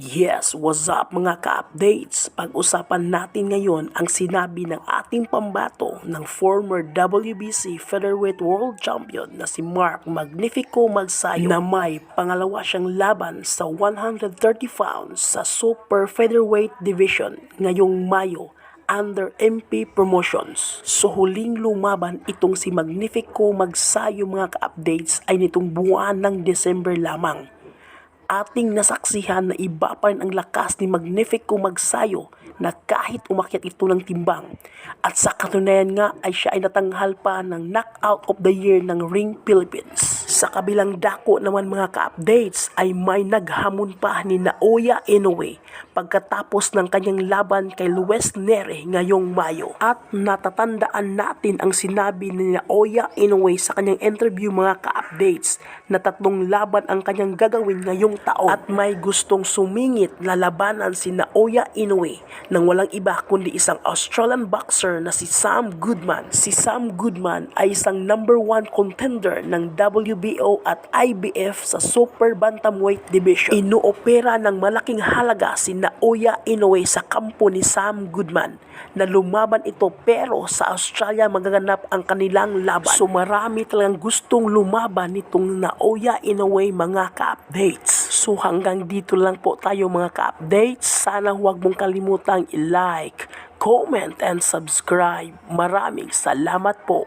Yes, what's up mga ka-updates? Pag-usapan natin ngayon ang sinabi ng ating pambato ng former WBC Featherweight World Champion na si Mark Magnifico Magsayo na may pangalawa siyang laban sa 130 pounds sa Super Featherweight Division ngayong Mayo under MP Promotions. So huling lumaban itong si Magnifico Magsayo mga ka-updates ay nitong buwan ng December lamang ating nasaksihan na iba pa rin ang lakas ni Magnifico Magsayo na kahit umakyat ito ng timbang. At sa katunayan nga ay siya ay natanghal pa ng Knockout of the Year ng Ring Philippines. Sa kabilang dako naman mga ka-updates ay may naghamon pa ni Naoya Inoue pagkatapos ng kanyang laban kay Luis Nere ngayong Mayo. At natatandaan natin ang sinabi ni Naoya Inoue sa kanyang interview mga ka-updates na tatlong laban ang kanyang gagawin ngayong taon. At may gustong sumingit na labanan si Naoya Inoue nang walang iba kundi isang Australian boxer na si Sam Goodman. Si Sam Goodman ay isang number one contender ng WBO at IBF sa Super Bantamweight Division. Inuopera ng malaking halaga si Naoya Inoue sa kampo ni Sam Goodman na lumaban ito pero sa Australia magaganap ang kanilang laban. So marami talagang gustong lumaban nitong Naoya Inoue mga ka-updates. So hanggang dito lang po tayo mga ka-updates. Sana huwag mong kalimutang i-like, comment, and subscribe. Maraming salamat po.